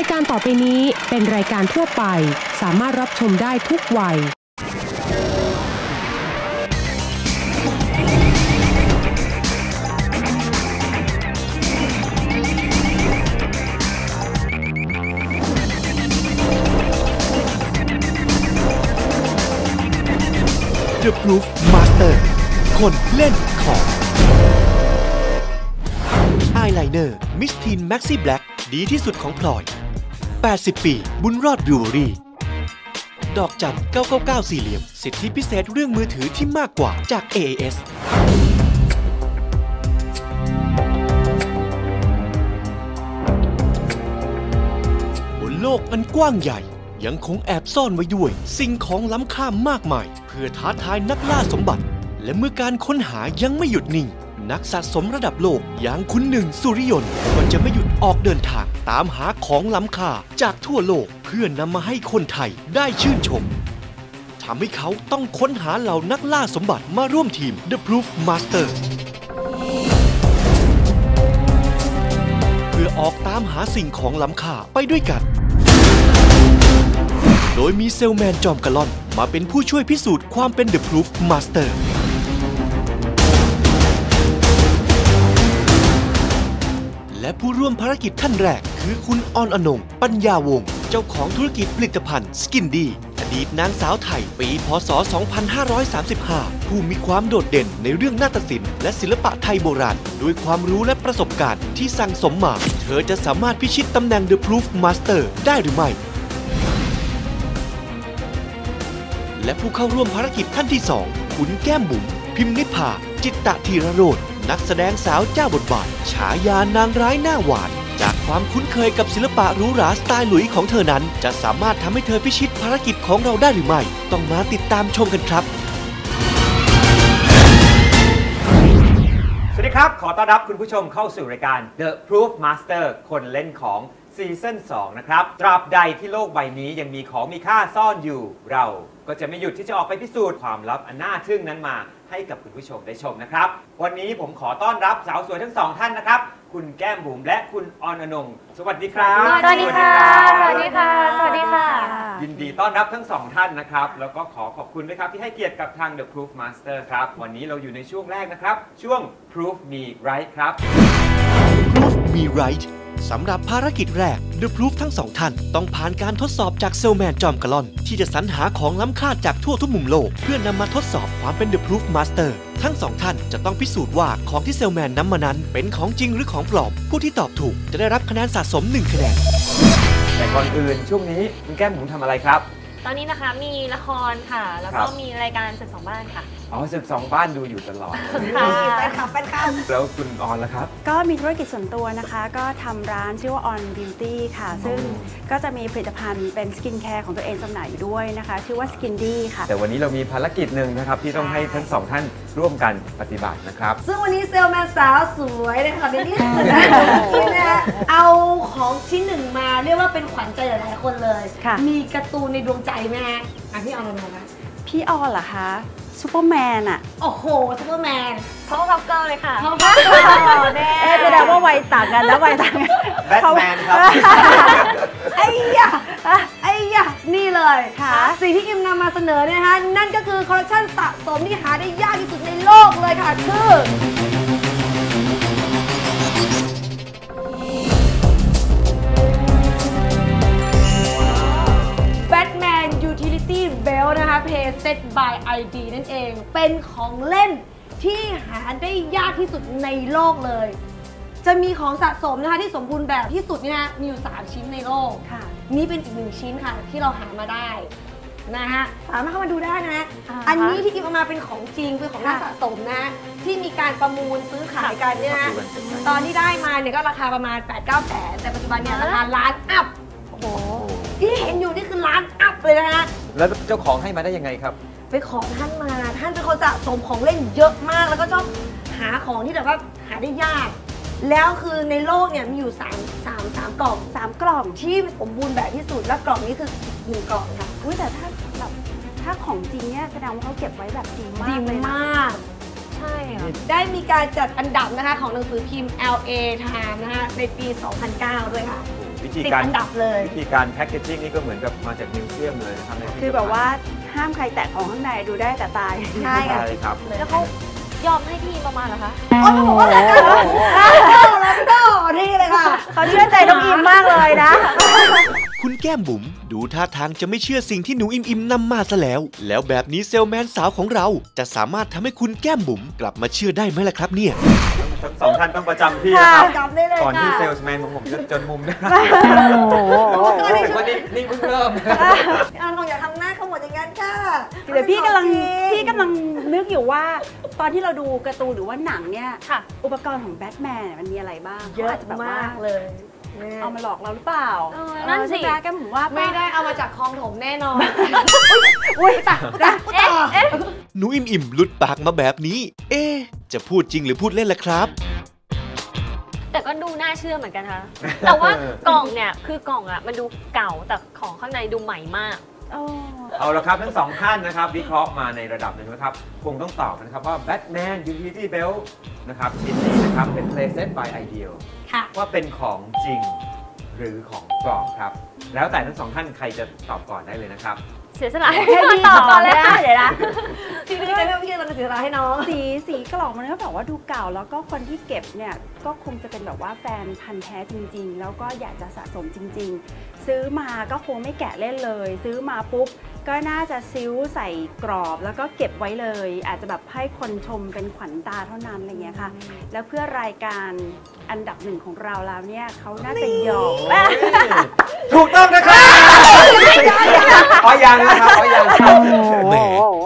ายการต่อไปนี้เป็นรายการทั่วไป สามารถรับชมได้ทุกวัย The Proof Master คนเล่นของอายไลเนอร์มิสทีนแม็กซี่แบล็กดีที่สุดของพลอย 80 ปี บุญรอดบิวเวอรี่ ดอกจัน 999 สี่เหลี่ยม สิทธิพิเศษเรื่องมือถือที่มากกว่าจาก AAS บนโลกอันกว้างใหญ่ ยังคงแอบซ่อนไว้ด้วย สิ่งของล้ำค่ามากมาย เพื่อท้าทายนักล่าสมบัติ และเมื่อการค้นหายังไม่หยุดนิ่ง นักสะสมระดับโลกอย่างคุณหนึ่งสุริยนต์ก็จะไม่หยุดออกเดินทางตามหาของล้ำค่าจากทั่วโลกเพื่อนำมาให้คนไทยได้ชื่นชมทำให้เขาต้องค้นหาเหล่านักล่าสมบัติมาร่วมทีม The Proof Master เพื่อออกตามหาสิ่งของล้ำค่าไปด้วยกัน โดยมีเซลแมนจอมกะล่อนมาเป็นผู้ช่วยพิสูจน์ความเป็น The Proof Master และผู้ร่วมภารกิจท่านแรก คือคุณออนอนง ปัญญาวงศ์เจ้าของธุรกิจผลิตภัณฑ์สกินดีอดีตนางสาวไทย ปี พศ 2535 ผู้มีความโดดเด่นในเรื่องนาฏศิลป์และศิลปะไทยโบราณ ด้วยความรู้และประสบการณ์ที่สั่งสมมา เธอจะสามารถพิชิตตำแหน่ง The Proof Master ได้หรือไม่ และผู้เข้าร่วมภารกิจท่านที่ 2 คุณแก้มบุ๋มพิมพ์นิพาจิตตะธีรโรจ นักแสดงสาวเจ้าบทบาท ฉายานางร้ายหน้าหวาน จากความคุ้นเคยกับศิลปะหรูหราสไตล์หลุยของเธอนั้น จะสามารถทำให้เธอพิชิตภารกิจของเราได้หรือไม่ ต้องมาติดตามชมกันครับ สวัสดีครับ ขอต้อนรับคุณผู้ชมเข้าสู่รายการ The Proof Master คนเล่นของซีซั่น2นะครับ ตราบใดที่โลกใบนี้ยังมีของมีค่าซ่อนอยู่ เราก็จะไม่หยุดที่จะออกไปพิสูจน์ความลับอันน่าทึ่งนั้นมา ให้กับคุณผู้ชมได้ชมนะครับ วันนี้ผมขอต้อนรับสาวสวยทั้งสองท่านนะครับ คุณแก้มบุ๋มและคุณออนอนงสวัสดีครับสวัสดีค่ะรับสวัสดีค่ะ สวัสดีค่ะ ยินดีต้อนรับทั้งสองท่านนะครับ แล้วก็ขอขอบคุณด้วยครับที่ให้เกียรติกับทาง The Proof Master ครับ วันนี้เราอยู่ในช่วงแรกนะครับ ช่วง Proof Me Right ครับ Proof Me Right สำหรับภารกิจแรก The Proof ทั้งสองท่าน ต้องผ่านการทดสอบจากเซลแมนจอมกะล่อน ที่จะสรรหาของล้ำค่าจากทั่วทุกมุมโลก เพื่อนำมาทดสอบความเป็น The Proof Master ทั้งสองท่านจะต้องพิสูจน์ว่าของที่เซลแมนนำมานั้น เป็นของจริงหรือของปลอม ผู้ที่ตอบถูกจะได้รับคะแนนสะสม 1 คะแนน แต่ก่อนอื่นช่วงนี้คุณแก้มบุ๋มทำอะไรครับ ตอนนี้นะคะมีละครค่ะ แล้วครัก็บมีรายการศึกสองบ้านค่ะ อ๋อสิบสองบ้านดูอยู่ตลอดค่ะ แฟนคลับแฟนคลับ แล้วคุณออนล่ะครับ ก็มีธุรกิจส่วนตัวนะคะ ก็ทำร้านชื่อว่า On Beauty ค่ะ ซึ่งก็จะมีผลิตภัณฑ์เป็นสกินแคร์ของตัวเองจำหน่ายอยู่ด้วยนะคะ ชื่อว่า Skin D ค่ะ แต่วันนี้เรามีภารกิจหนึ่งนะครับ ที่ต้องให้ทั้งสองท่านร่วมกันปฏิบัตินะครับ ซึ่งวันนี้เซลแมนสาวสวยนะคะในที่สุดนะที่นะเอาของชิ้นหนึ่งมาเรียกว่าเป็นขวัญใจหลายๆคนเลย ค่ะ มีการ์ตูนในดวงใจไหมฮะอะพี่เอาลงมานะ พี่ออนเหรอคะ ซูเปอร์แมนอะโอ้โหซูเปอร์แมนเพราะว่าพับเกิลเลยค่ะพร้อมปะแน่เอ๊ะแสดงว่าวัยต่างกันนะวัยต่างกันแบทแมนครับไอ้ยะไอ้ยะนี่เลยค่ะสิ่งที่อิมนำมาเสนอเนี่ยนะคะนั่นก็คือคอลเลคชันสะสมที่หาได้ยากที่สุดในโลกเลยค่ะ คือ Utility Belt นะคะ Play Set by ID นั่นเอง เป็นของเล่นที่หาได้ยากที่สุดในโลกเลย จะมีของสะสมนะคะที่สมบูรณ์แบบที่สุดเนี่ยนะมีอยู่ 3 ชิ้นในโลกค่ะ นี่เป็นอีกหนึ่งชิ้นค่ะที่เราหามาได้นะฮะสามารถเข้ามาดูได้นะ อ่าฮะอันนี้ที่กิมเอามาเป็นของจริงเป็นของน่าค่ะ สะสมนะ ที่มีการประมูลซื้อขายกันเนี่ยนะค่ะตอนที่ได้มาเนี่ยก็ราคาประมาณ 8-9แสนแต่ปัจจุบันเนี่ยราคาล้านอัพ โอ้โห ที่เห็นอยู่นี่คือล้านอัพเลยนะฮะ แล้วเจ้าของให้มาได้ยังไงครับ ไปขอท่านมา ท่านเป็นคนสะสมของเล่นเยอะมาก แล้วก็ชอบหาของที่แบบว่าหาได้ยาก แล้วคือในโลกเนี่ยมีอยู่3 3 3กล่องสามกล่องที่สมบูรณ์แบบที่สุด และกล่องนี้คือหนึ่งกล่องค่ะ อุ้ยแต่ถ้าแบบถ้าของจริงเนี่ยแสดงว่าเขาเก็บไว้แบบดีมากดีเลยนะมากชใช่ค่ะได้มีการจัดอันดับนะคะของหนังสือพิมพ์ LA Time นะคะในปี 2009 ด้วยค่ะ วิธีติดการอันดับเลย วิธีการแพ็กเกจจิ้งนี่ก็เหมือนกับมาจากมิวเซียมเลยนะครับในพิพิธภัณฑ์คือแบบว่าห้ามใครแตะของข้างในดูได้แต่ตายใช่ค่ะ ใช่ครับแล้วเขา ยอมให้พี่ประมาณเหรอคะอ๋อบอกว่าแล้วกันแล้วแล้วก็นี่เลยค่ะ เขาเชื่อใจน้องอิมมากเลยนะ คุณแก้มบุ๋มดูท่าทางจะไม่เชื่อสิ่งที่หนูอิมอิมนำมาซะแล้ว แล้วแบบนี้เซลแมนสาวของเราจะสามารถทำให้คุณแก้มบุ๋มกลับมาเชื่อได้ไหมล่ะครับเนี่ยทั้ง สองท่านต้องประจำที่นะครับจำได้เลยก่อนที่ค่ะเซลส์แมนของผมจะจนมุมนะครับรู้สึกว่านี่นี่เพิ่งเริ่มอันคงอย่าทำหน้าขมวดอย่างนั้นค่ะเดี๋ยวพี่กำลังเป็นของจริพี่กำลังนึกอยู่ว่า ตอนที่เราดูการ์ตูนหรือว่าหนังเนี่ยค่ะอุปกรณ์ของแบทแมนเนี่ยมันมีอะไรบ้างเยอะขาจจแบบว่มากเลยเอามาหลอกเราหรือเปล่าเออนั่นสิเออใช่ไหมแก้มบุ๋มว่าปะไม่ได้เอามาจากคลองถมแน่นอน อุ้ยตายตายเอ๊ะเอ๊ะหนูอิมอิมหลุดปากมาแบบนี้ เอ๊ะจะพูดจริงหรือพูดเล่นล่ะครับ แต่ก็ดูน่าเชื่อเหมือนกันค่ะ แต่ว่ากล่องเนี่ยคือกล่องอะมันดูเก่าแต่ของข้างในดูใหม่มากโอ้เอาละครับทั้งสองท่านนะครับ วิเคราะห์มาในระดับหนึ่งนะครับ คงต้องตอบนะครับว่า Batman Utility Belt นะครับชิ้นนี้นะครับเป็น Playset by Ideal ค่ะ ว่าเป็นของจริงหรือของปลอมครับ แล้วแต่ทั้งสองท่านใครจะตอบก่อนได้เลยนะครับ เสียสละให้ให้พี่พี่ตตออบบก่ก่ออนนเลเลยยนะนะเดี๋ยวนะพี่ไม่ได้พี่จะมาเสียเวลาให้น้องสีสีกล่องมันก็แบบว่าดูเก่าแล้วก็คนที่เก็บเนี่ยก็คงจะเป็นแบบว่าแฟนพันธ์แท้จริง ๆ แล้วก็อยากจะสะสมจริง ๆ ซื้อมาก็คงไม่แกะเล่นเลย ซื้อมาปุ๊บก็น่าจะซิ้วใส่กรอบแล้วก็เก็บไว้เลย อาจจะแบบให้คนชมเป็นขวัญตาเท่านั้นอะไรเงี้ยค่ะ แล้วเพื่อรายการอันดับหนึ่งของเราแล้วเนี่ยเขาน่าจะยอมถูกต้องนะครับ อ๋อยังนะครับอ๋อยังครับแหม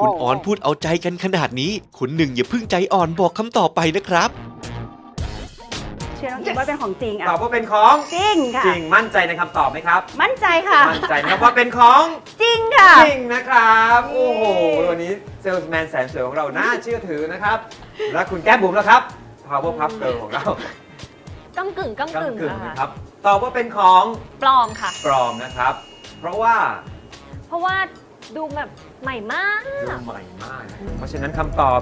คุณออนพูดเอาใจกันขนาดนี้ คุณหนึ่งอย่าเพิ่งใจอ่อนบอกคำตอบไปนะครับเชื่อน้องอิมว่าเป็นของจริงตอะอบว่าเป็นของจริงค่ะ จริงมั่นใจในคำตอบไหมครับ มั่นใจค่ะ มั่นใจนะครับว่าเป็นของจริงค่ะ จริงนะครับ โอ้โห วันนี้เซลส์แมนแสนสวยของเราน่าเชื่อถือนะครับ และคุณแก้มบุ๋มแล้วครับ Power Puff Girl ของเราก้ากึ่งก้ากึ่งกำกึ่งอะนะคค่ะรับตอบว่าเป็นของปลอมค่ะ ปลอมนะครับ เพราะว่า เพราะว่าดูแบบใหม่มากดูใหม่มากนะครับเพราะฉะนั้นคำตอบ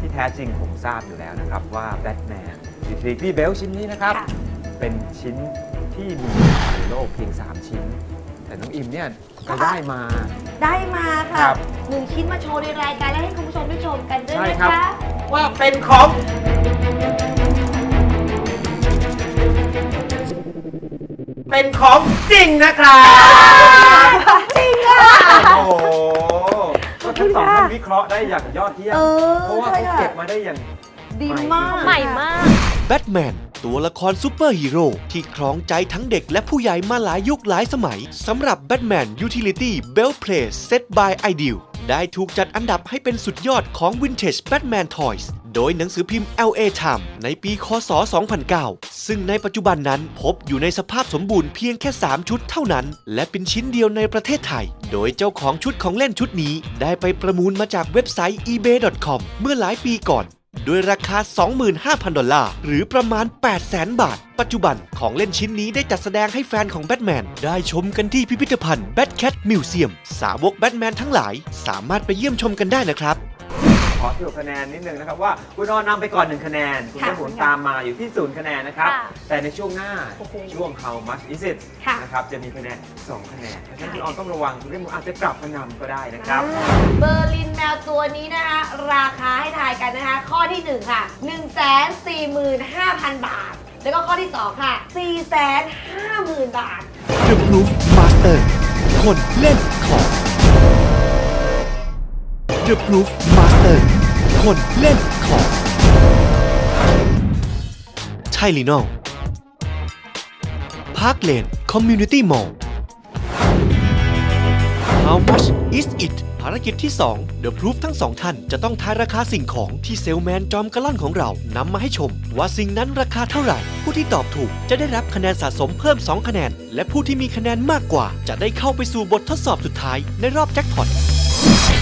ที่แท้จริงผมทราบอยู่แล้วนะครับว่า Batman Utility Belt ชิ้นนี้นะครับ ค่ะ เป็นชิ้นที่มีในโลกเพียง 3 ชิ้น แต่น้องอิมเนี่ยก็ได้มา ได้มาค่ะครับ หนึ่งชิ้นมาโชว์ในรายการและให้คุณผู้ชมได้ชมกันด้วยใช่นะครับคะ ว่าเป็นของ เป็นของจริงนะครับจริงอะ โอ้โหก็ทั้งสองท่านวิเคราะห์ได้อย่างยอดเยี่ยม เออเพราะว่าใช่เขาค่ะเก็บมาได้อย่าง ดีมาก ใหม่มาก แบทแมน ตัวละครซูเปอร์ฮีโร่ที่ครองใจทั้งเด็กและผู้ใหญ่มาหลายยุคหลายสมัยสำหรับ Batman Utility Belt Play Set by Ideal ได้ถูกจัดอันดับให้เป็นสุดยอดของ Vintage Batman Toys โดยหนังสือพิมพ์ LA Times ในปีคศ 2009 ซึ่งในปัจจุบันนั้นพบอยู่ในสภาพสมบูรณ์เพียงแค่ 3 ชุดเท่านั้น และเป็นชิ้นเดียวในประเทศไทย โดยเจ้าของชุดของเล่นชุดนี้ ได้ไปประมูลมาจากเว็บไซต์ ebay.com เมื่อหลายปีก่อนด้วยราคา 25,000 ดอลลาร์ หรือประมาณ 800,000 บาท ปัจจุบันของเล่นชิ้นนี้ได้จัดแสดงให้แฟนของแบทแมน ได้ชมกันที่พิพิธภัณฑ์ Batcat Museum สาวกแบทแมนทั้งหลาย สามารถไปเยี่ยมชมกันได้นะครับ ขอสรุปคะแนนนิดนึงนะครับว่าคุณออนนำไปก่อนหนึ่งคะแนน คุณค่ะแก้มบุ๋มตามมาอยู่ที่ศูนย์คะแนนนะครับ ค่ะแต่ในช่วงหน้าโอ้โหช่วง How much is it ค่ะ นะครับจะมีคะแนน2คะแนนเพราะฉะนั้นคุณออนต้องระวังคุณแก้มบุ๋มอาจจะกลับมานำก็ได้นะครับเบอร์ลินแมวตัวนี้นะคะราคาให้ทายกันนะคะ ข้อที่ 1 ค่ะ 145,000 บาท แล้วก็ข้อที่ 2 ค่ะ 450,000 บาท The Proof Master คนเล่นของ The Proof Master คนเล่นของไทลีนอลพาร์คเลนคอมมูนิตี้มอลล์ How much is it ภารกิจที่ 2 The Proof ทั้งสองท่านจะต้องทายราคาสิ่งของที่เซลแมนจอมกระล่อนของเรานำมาให้ชม ว่าสิ่งนั้นราคาเท่าไหร่ ผู้ที่ตอบถูกจะได้รับคะแนนสะสมเพิ่ม 2 คะแนน และผู้ที่มีคะแนนมากกว่า จะได้เข้าไปสู่บททดสอบสุดท้ายในรอบแจ็คพอต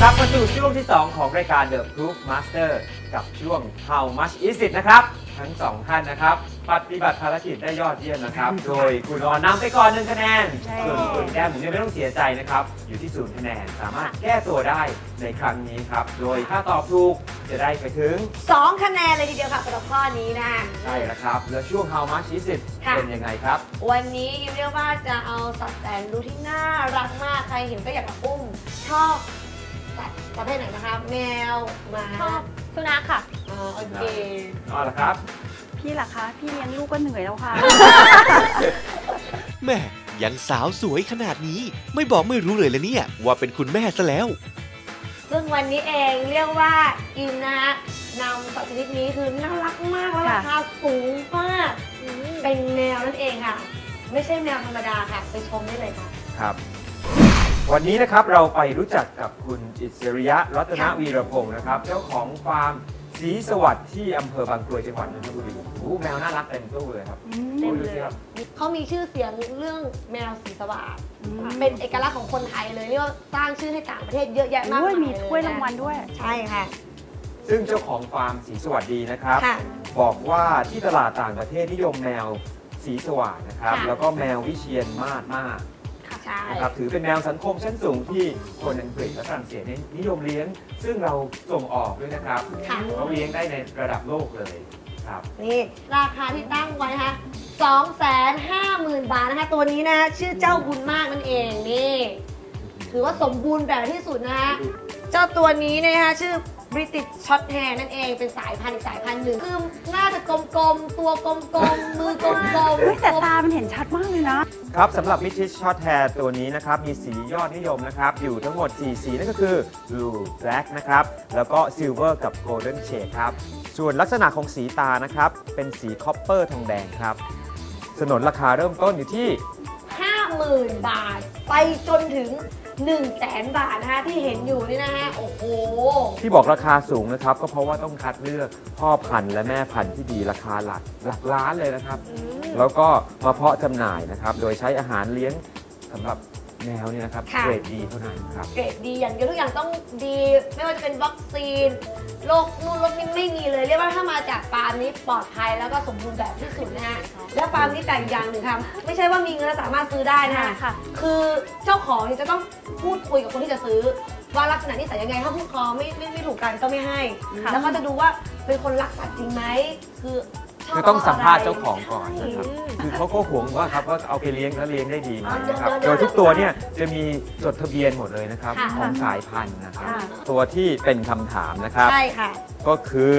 กลับมาสู่ช่วงที่ 2 ของรายการ The Proof Master กับช่วง How much is it นะครับ ทั้งสองท่านนะครับ ปฏิบัติภารกิจได้ยอดเยี่ยมนะครับ โดยคุณออนนำไปก่อนหนึ่งคะแนนใช่ส่วนคุณแก้มผมยังไม่ต้องเสียใจนะครับ อยู่ที่ศูนย์คะแนน สามารถแก้ตัวได้ในครั้งนี้ครับ โดยถ้าตอบถูกจะได้ไปถึง 2 คะแนนเลยทีเดียวค่ะสำหรับข้อนี้นะ ใช่แล้วครับ แล้วช่วง How much is it ค่ะ เป็นยังไงครับ วันนี้ยิมเรียกว่าจะเอาสัตว์แสนรู้ที่น่ารักมาก ใครเห็นก็อยากจะอุ้ม ชอบสัตว์ ประเภทไหนนะคะ แมวหมาชอบสุนัขค่ะอ่าโอเคอ๋อเหรอครับ พี่ล่ะคะพี่เลี้ยงลูกก็เหนื่อยแล้วค่ะ แม่ยังสาวสวยขนาดนี้ไม่บอกไม่รู้เลยละเนี่ย ว่าเป็นคุณแม่ซะแล้ว ซึ่งวันนี้เองเรียกว่าอิมนะฮะนำสัตว์ชนิดนี้คือน่ารักมากแล้วราคาสูงมากเป็นแมวนั่นเองค่ะ ไม่ใช่แมวธรรมดาค่ะ ไปชมได้เลยค่ะ ครับ วันนี้นะครับเราไปรู้จักกับคุณอิสริยะรัตนวีรพงศ์นะครับ เจ้าของฟาร์มศรีสวัสดิ์ที่อำเภอบางกรวยจังหวัดนนทบุรีโอ้โหแมวน่ารักเต็มตู้เลยครับเต็มดูเลสิยครับเขามีชื่อเสียงเรื่องแมวสีสวัสดอืมเป็นเอกลักษณ์ของคนไทยเลยเรียกว่าสร้างชื่อให้ต่างประเทศเยอะแยะมากโอ้ยมายมีเลถ้วยรางวัลด้วย ใช่ค่ะ ซึ่งเจ้าของฟาร์มศรีสวัสดีนะครับค่ะบอกว่าที่ตลาดต่างประเทศนิยมแมวสีสว่างนะครับค่ะแล้วก็แมววิเชียนมาศมาก ใช่ นะครับถือเป็นแมวสังคมชั้นสูงที่คนอังกฤษและฝรั่งเศสเนี่ยนิยมเลี้ยง ซึ่งเราส่งออกด้วยนะครับค่ะ เขาเลี้ยงได้ในระดับโลกเลยครับ นี่ราคาที่ตั้งไว้นะคะสองแสนห้าหมื่นบาทนะคะ ตัวนี้นะคะชื่อเจ้าบุญมากนั่นเองนี่ ถือว่าสมบูรณ์แบบที่สุดนะคะเจ้าตัวนี้เนยนะคะชื่อ British Short Hair นั่นเองเป็นสายพันธุ์อีกสายพันธุ์หนึ่งคือหน้าจะกลมๆ ตัวกลมๆ มือกลมเฮ้ยแต่ๆตามันเห็นชัดมากเลยนะ ครับสำหรับ British Short Hair ตัวนี้นะครับ มีสียอดนิยมนะครับ อยู่ทั้งหมด 4 สีนั่นก็คือ Blue Black นะครับ แล้วก็ Silver กับ Golden Shade ครับ ส่วนลักษณะของสีตานะครับ เป็นสีคอปเปอร์ทองแดงครับสนนราคาเริ่มต้นอยู่ที่ 50,000 บาท ไปจนถึง 1 0 0 0 0แสนบาทนะคะที่เห็นอยู่นี่นะฮะโอ้โห ที่บอกราคาสูงนะครับ ก็เพราะว่าต้องคัดเลือกพ่อพันธุ์และแม่พันธุ์ที่ดีราคาหลักหลักล้านเลยนะครับ แล้วก็มาเพาะจำหน่ายนะครับ โดยใช้อาหารเลี้ยงสำหรับ แมวเนี่ยนะครับค่ะ เกรดดีเท่านั้นครับ เกรดดีอย่างเดียวทุกอย่างต้องดี ไม่ว่าจะเป็นวัคซีนโรคนู่นโรคนี้ไม่มีเลยเรียกว่าถ้ามาจากฟาร์มนี้ปลอดภัยแล้วก็สมบูรณ์แบบที่สุดนะฮะและฟาร์มนี้แต่งอย่างหนึ่งค่ะไม่ใช่ว่ามีเงินแล้วสามารถซื้อได้นะฮะค่ะ คือเจ้าของเนี่ยจะต้องพูดคุยกับคนที่จะซื้อ ว่าลักษณะนิสัยยังไงถ้าพูดคอไม่ไม่ไม่ถูกกันก็ไม่ให้ ค่ะ แล้วก็จะดูว่าเป็นคนรักสัตว์จริงไหมคือชบ คือต้องสัมภาษณ์ะไรเจ้าของก่อนนะครับอืมคือเขาก็ห่วงว่าครับว่าเอาไปเลี้ยงแล้วเลี้ยงได้ดีไหมนะครับเดี๋โดยวยทุกตัวเนี่ยจะมีจดทะเบียนหมดเลยนะครับค่ะของสายพันธุ์นะครับค่ะตัวที่เป็นคำถามนะครับใช่ค่ะก็คือ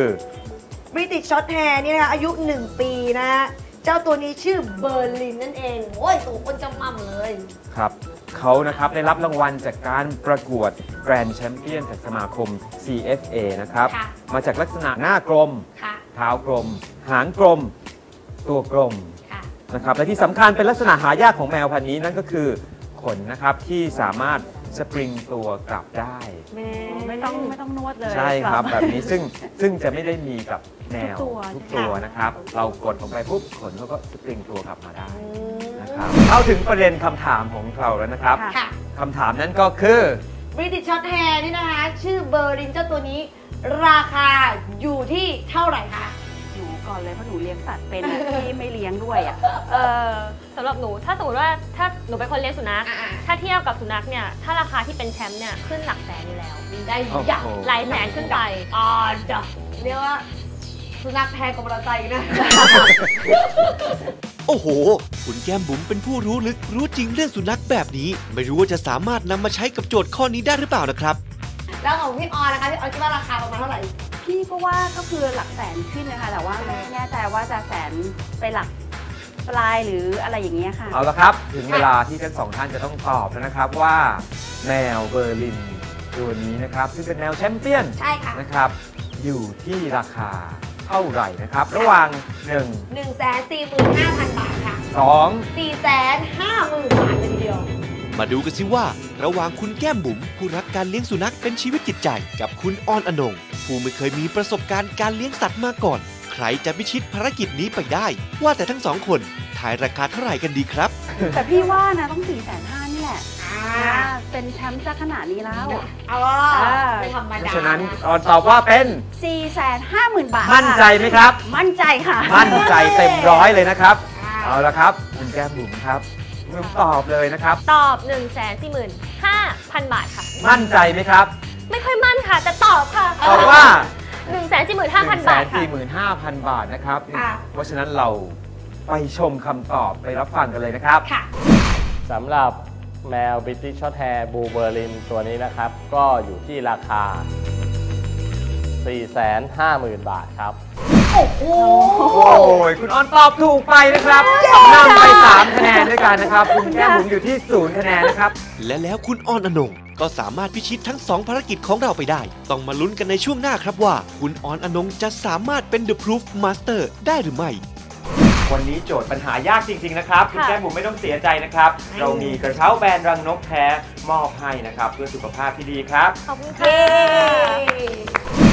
British Short Hair นี่นะคะอายุ 1 ปีนะฮะเจ้าตัวนี้ชื่อเบอร์ลินนั่นเองโอ้ยสูงคนจะมั่มเลยครับเขานะครับได้รับรางวัลจากการประกวด Grand Champion จากสมาคม CFA นะครับค่ะมาจากลักษณะหน้ากลมค่ะเท้ากลม หางกลม ตัวกลมค่ะ นะครับและที่สำคัญเป็นลักษณะหายากของแมวพันธุ์นี้นั่นก็คือขนนะครับที่สามารถสปริงตัวกลับได้แม่ไม่ต้องไม่ต้องนวดเลย ใช่ครับแบบนี้ซึ่งซึ่งจะไม่ได้มีกับแมวทุกตัว ทุกตัวนะครับ เรากดลงไปปุ๊บขนเขาก็สปริงตัวกลับมาได้อืมนะครับเข้าถึงประเด็นคำถามของเราแล้วนะครับค่ะค่ะคำถามนั้นก็คือ British Short Hair นี่นะคะ ชื่อเบอร์ลินเจ้าตัวนี้ ราคาอยู่ที่เท่าไหร่คะหนูก่อนเลยเพราะหนูเลี้ยงสัตว์เป็นอะพี่ไม่เลี้ยงด้วยอะ เออสำหรับหนูถ้าสมมติว่าถ้าหนูเป็นคนเลี้ยงสุนัข อ่าถ้าเทียบกับสุนัขเนี่ย ถ้าราคาที่เป็นแชมป์เนี่ยขึ้นหลักแสนอยู่แล้วได้โอ้โหอย่างหลายแสนขึ้นไป อ่าจ้ะเรียกว่าสุนัขแพงกว่ามอเตอร์ไซค์อีกนะ โอ้โห คุณแก้มบุ๋มเป็นผู้รู้ลึกรู้จริงเรื่องสุนัขแบบนี้ ไม่รู้ว่าจะสามารถนำมาใช้กับโจทย์ข้อนี้ได้หรือเปล่านะครับ แล้วของพี่ออนนะคะพี่ออนคิดว่าราคาประมาณเท่าไหร่ พี่ก็ว่าก็คือหลักแสนขึ้นนะคะ แต่ว่าไม่แน่ใจว่าจะแสนไปหลักปลายหรืออะไรอย่างเงี้ยค่ะ เอาละครับ ถึงเวลาที่ทั้งสองท่านจะต้องตอบแล้วนะครับว่าแมวเบอร์ลินตัวนี้นะครับซึ่งเป็นแมวแชมเปี้ยนใช่ค่ะ นะครับอยู่ที่ราคาเท่าไหร่นะครับ ระหว่าง 1 1 4 5 0 0 0 บาทค่ะ 2 4 5 0 0 0 0 บาทเลยทีเดียว มาดูกันสิว่า ระหว่างคุณแก้มบุ๋มผู้รักการเลี้ยงสุนัขเป็นชีวิตจิตใจ กับคุณอ้อนอนง ผู้ไม่เคยมีประสบการณ์การเลี้ยงสัตว์มาก่อน ใครจะพิชิตภารกิจนี้ไปได้ ว่าแต่ทั้งสองคนทายราคาเท่าไหร่กันดีครับ แต่พี่ว่านะต้องสี่แสนห้านี่แหละอ่าเป็นแชมป์ซะขนาดนี้แล้วอ๋ออ่าไม่ธรรมเพดาราะฉะนั้นออนตอบว่าเป็น 450,000 บาท มั่นใจไหมครับ มั่นใจค่ะ มั่นใจเต็มร้อยเลยนะครับ เอาละครับ คุณแก้มบุ๋มครับ บุ๋มตอบเลยนะครับ ตอบ 1 4 5 0 0 0 บาทค่ะ มั่นใจไหมครับ ไม่ค่อยมั่นค่ะ แต่ตอบค่ะตอบว่า 1 4 5 0 0 0 บาทค่ะ145,000 บาทนะครับค่ะเพราะฉะนั้นเราไปชมคำตอบไปรับฟังกันเลยนะครับค่ะสำหรับแมวบิ t ิชช็อตแฮร์บูเบอร์ลินตัวนี้นะครับ ก็อยู่ที่ราคา 450,000 บาทครับ โอ้ยคุณออนตอบถูกไปนะครับนำไป3คะแนนด้วยกันนะครับ คุณแก้มบุ๋มอยู่ที่0คะแนนนะครับ และแล้วคุณออนอนงก็สามารถพิชิตทั้ง2ภารกิจของเราไปได้ ต้องมาลุ้นกันในช่วงหน้าครับว่า คุณออนอนงจะสามารถเป็น The Proof Master ได้หรือไม่วันนี้โจทย์ปัญหายากจริง ๆ นะครับ คุณค่ะแก้มบุ๋มไม่ต้องเสียใจนะครับ เรามีกระเช้าแบรนด์รังนกแท้มอบให้นะครับ เพื่อสุขภาพที่ดีครับ ขอบคุณค่ะ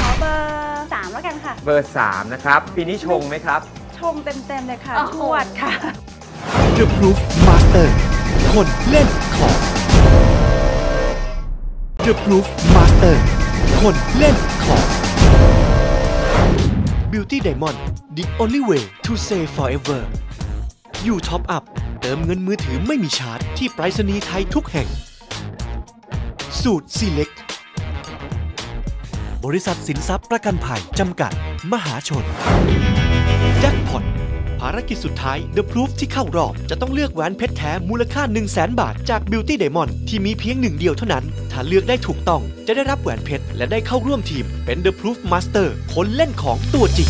ขอเบอร์ 3แล้วกันค่ะ เบอร์ 3 นะครับ ปีนี้ชงไหมครับชมเต็มๆเลยค่ะโอ้โหชวดค่ะ The Proof Master คนเล่นของ The Proof Master คนเล่นของ Beauty Diamond The only way to say forever อยู่ท็อปอัพเติมเงินมือถือไม่มีชาร์จ ที่ไปรษณีย์ไทยทุกแห่ง สูตร Select บริษัทสินทรัพย์ประกันภัย จำกัด มหาชน แจ็คพอตภารกิจสุดท้าย The Proof ที่เข้ารอบ จะต้องเลือกแหวนเพชรแท้มูลค่า 1 0 0 0 0แบาทจาก Beauty Diamond ที่มีเพียงหนึ่งเดียวเท่านั้น ถ้าเลือกได้ถูกต้องจะได้รับแหวนเพชร และได้เข้าร่วมทีมเป็น The Proof Master คนเล่นของตัวจริง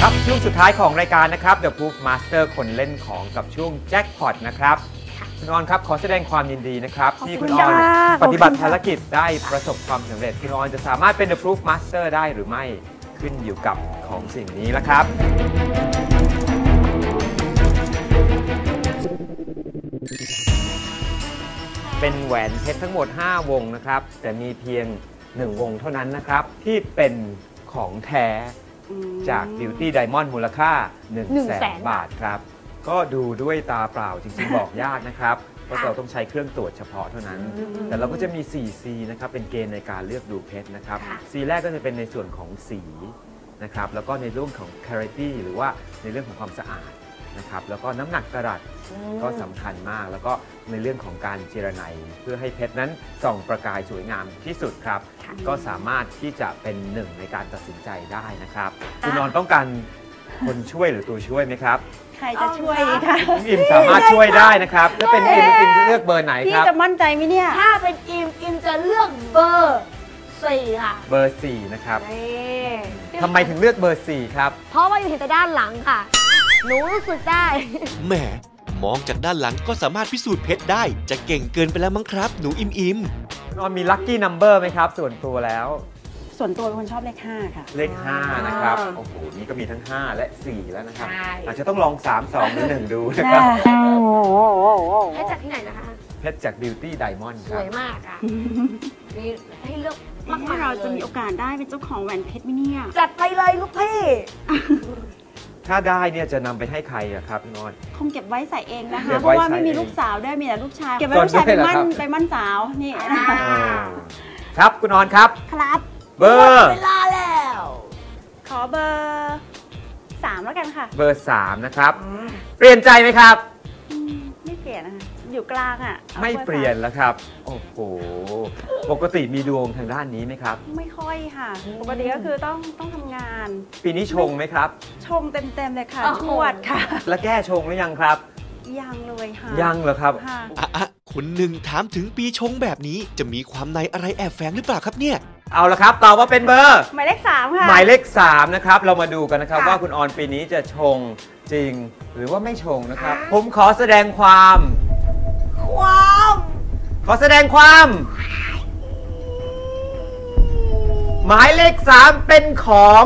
ครับช่วงสุดท้ายของรายการนะครับ The Proof Master คนเล่นของกับช่วงแจ็คพอตนะครับ คุณออนครับขอแสดงความยินดีนะครับขอบคุณที่คุณออนค่ะปฏิบัติขอบคุณค่ะภารกิจได้ประสบความสำเร็จ คุณออนจะสามารถเป็น The Proof Master ได้หรือไม่ขึ้นอยู่กับของสิ่งนี้แล้วครับ เป็นแหวนเพชรทั้งหมด 5 วงนะครับ แต่มีเพียง 1 วงเท่านั้นนะครับ ที่เป็นของแท้อืมจาก Beauty Diamond มูลค่า 1 0 0 0 0 100,000 0บาทครับ ก็ดูด้วยตาเปล่าจริงๆ บอกยากนะครับเพราะเราต้องใช้เครื่องตรวจเฉพาะเท่านั้น แต่เราก็จะมี 4C นะครับเป็นเกณฑ์ในการเลือกดูเพชรนะครับ C แรกก็จะเป็นในส่วนของสีนะครับแล้วก็ในเรื่องของ clarity หรือว่าในเรื่องของความสะอาดนะครับแล้วก็น้ำหนักกระดัษก็สำคัญมาก แล้วก็ในเรื่องของการเจรไนเพื่อให้เพชรนั้นส่องประกายสวยงามที่สุดครับ ก็สามารถที่จะเป็นหนึ่งในการตัดสินใจได้นะครับ คุณนอนต้องการคนช่วยหรือตัวช่วยไหมครับ ใครจะช่วยดีคะคุณอิมสามารถช่วยได้นะครับถ้าเป็นอิมอิมเลือกเบอร์ไหนพี่ครับ จะมั่นใจไหมเนี่ย ถ้าเป็นอิมอิมจะเลือกเบอร์สี่ค่ะเบอร์4นะครับนี่ทำไมถึงเลือกเบอร์4ครับ เพราะว่าอยู่เห็นแต่ด้านหลังค่ะ หนูรู้สึกได้ แหมมองจากด้านหลังก็สามารถพิสูจน์เพชรได้ จะเก่งเกินไปแล้วมั้งครับ หนูอิมอิมคุณออนมีลัคกี้นัมเบอร์ไหมครับ ส่วนตัวแล้ว ส่วนตัวเป็นคนชอบเลข5ค่ะ เลข 5 นะครับ โอ้โห นี่ก็มีทั้ง 5 และ 4 แล้วนะครับ ใช่ อาจจะต้องลอง 3 2 หรือ 1 ดูนะครับให้จากที่ไหนนะคะ เพชรจาก Beauty Diamond สครับ วยมากอะ มีให้เลือกมากถ้ามายเราจะลยมีโอกาสได้เป็นเจ้าของแหวนเพชรไหมเนี่ย จัดไปเลยลูกพี่ ถ้าได้เนี่ยจะนำไปให้ใครอะครับพี่นอนคงเก็บไว้ใส่เองนะคะเก็บเพไว้ราะว่าใช้ไม่มีเองลูกสาวด้วยมีแต่ลูกชาย เก็บไว้ลูกชายส่ไปวนด้วยมั่นเหรอครับไปมั่นสาวนี่นะอ่าเออครับ คุณออนครับ ครับ เบอร์ เวลาแล้ว ขอเบอร์3แล้วกันค่ะเบอร์3นะครับ เปลี่ยนใจไหมครับ อืมไม่เปลี่ยนนะคะอยู่กลางอะอาไม่บอร์เปลี่ยนสาแล้วครับ โอ้โห ปกติมีดวงทางด้านนี้ไหมครับไม่ค่อยค่ะปกติก็คือต้องต้องทำงาน ปีนี้ชงไหมครับ ชงเต็มๆเลยค่ะโอ้โห ชวดค่ะ และแก้ชงหรือยังครับ ยังเลยค่ะยังเหรอครับ ค่ะ อะอะคุณหนึ่งถามถึงปีชงแบบนี้จะมีความในอะไรแอบแฝงหรือเปล่าครับเนี่ย เอาละครับตอบว่าเป็นเบอร์ หมายเลขสามค่ะหมายเลข3นะครับเรามาดูกันนะครับค่ะว่าคุณออนปีนี้จะชงจริงหรือว่าไม่ชงนะครับ ผมขอแสดงความ ความขอแสดงความ หมายเลข3เป็นของ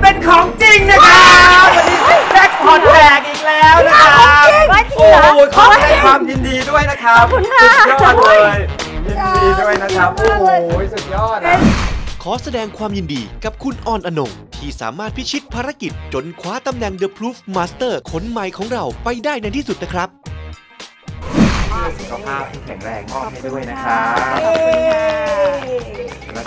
เป็นของจริงนะครับวันนี้แจ็คพอตแตกอีก แล้วนะครับว่าจริโอ้งเหรอโหขอแสดงความยินดีด้วยนะครับขอบคุณค่ะสุดยอดเลยยินดีด้วยนะครับโอ้โหสุดยอดอะขอแสดงความยินดีกับคุณออนอนงที่ที่สามารถพิชิตภารกิจ จนคว้าตำแหน่ง The Proof Master คนใหม่ของเราไปได้ในที่สุดนะครับเพื่อสุขภาพที่แข็งแรงมอบให้ด้วยนะครับเย้แล้ว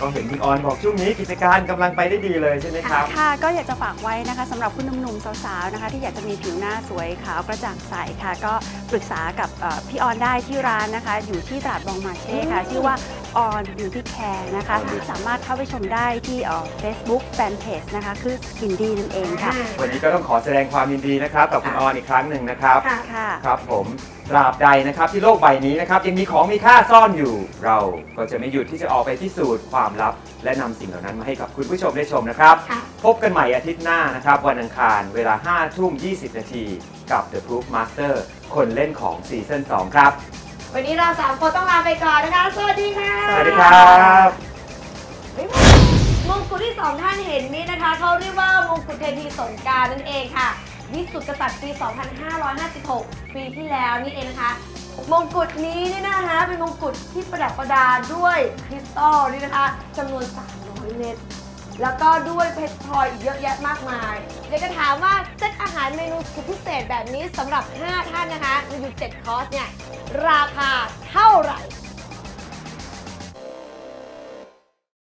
ก็เห็นคุณออนบอกช่วงนี้กิจการกำลังไปได้ดีเลยใช่ไหมครับ ค่ะ ก็อยากจะฝากไว้นะคะสำหรับคุณหนุ่มๆสาวๆนะคะ ที่อยากจะมีผิวหน้าสวยขาวกระจ่างใสค่ะ ก็ปรึกษากับเอ่อพี่ออนได้ที่ร้านนะคะ อยู่ที่ตลาดบองมาเช่ค่ะ ชื่อว่า ออนบิวตี้แคร์นะคะ สามารถเข้าไปชมได้ที่เฟซบุ๊กแฟนเพจนะคะ คือสกินดีนั่นเองค่ะ วันนี้ก็ต้องขอแสดงความยินดีนะครับกับคุณออนอีกครั้งหนึ่งนะครับค่ะค่ะ ครับผมตราบใดนะครับที่โลกใบนี้นะครับยังมีของมีค่าซ่อนอยู่ เราก็จะไม่หยุดที่จะออกไปพิสูจน์ความลับ และนำสิ่งเหล่านั้นมาให้กับคุณผู้ชมได้ชมนะครับ ค่ะ พบกันใหม่อาทิตย์หน้านะครับ วันอังคารเวลา5ทุ่ม 20 นาทีกับ The Proof Master คนเล่นของซีซั่น2ครับ วันนี้เราสามคนต้องลาไปก่อนนะคะ สวัสดีค่ะสวัสดีครับมงกุฎที่สองท่านเห็นนี้นะคะเขาเรียกว่ามงกุฎเทพีสงกรารนั่นเองค่ะ วิสุทธิกษัตริย์ปี 2556 ปีที่แล้วนี่เองนะคะมงกุฎนี้นี่นะคะเป็นมงกุฎที่ประดับประดาด้วยคริสตัลนี่นะคะจำนวน 300 เม็ด แล้วก็ด้วยเพชรพลอยอีกเยอะแยะมากมายอยากจะถามว่าเซตอาหารเมนูสุดพิเศษแบบนี้สำหรับ 5 ท่านนะคะมีอยู่7คอร์สเนี่ยราคาเท่าไหร่